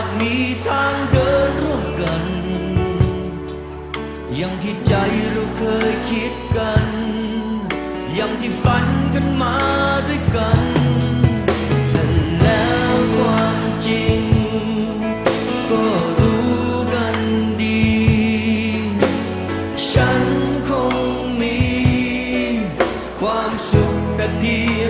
ากมีทางเดินร่วมกันยังที่ใจเราเคยคิดกันยังที่ฝันกันมาด้วยกันแต่แล้วความจริง ก็รู้กันดี ฉันคงมี ความสุขแต่เพียง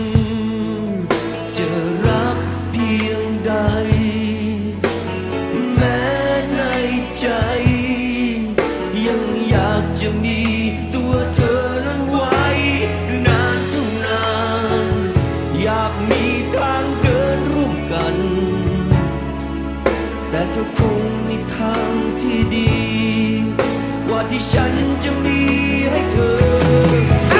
็คงมีทางที่ดี ว่าที่ฉันจะมีให้เธอ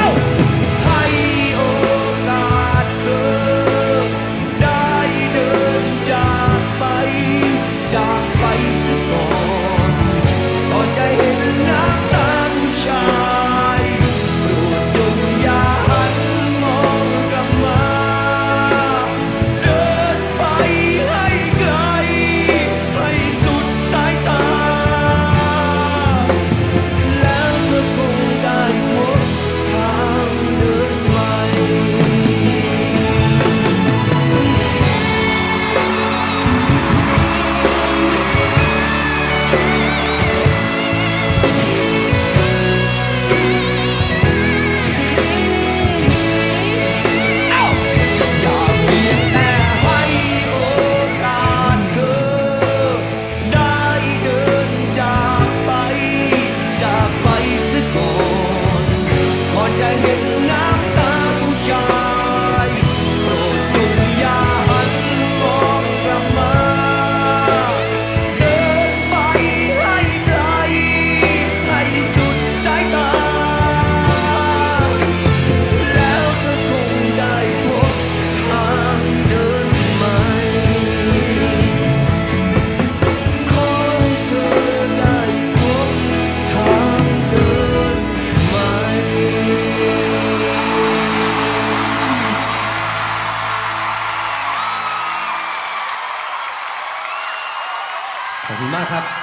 你骂他。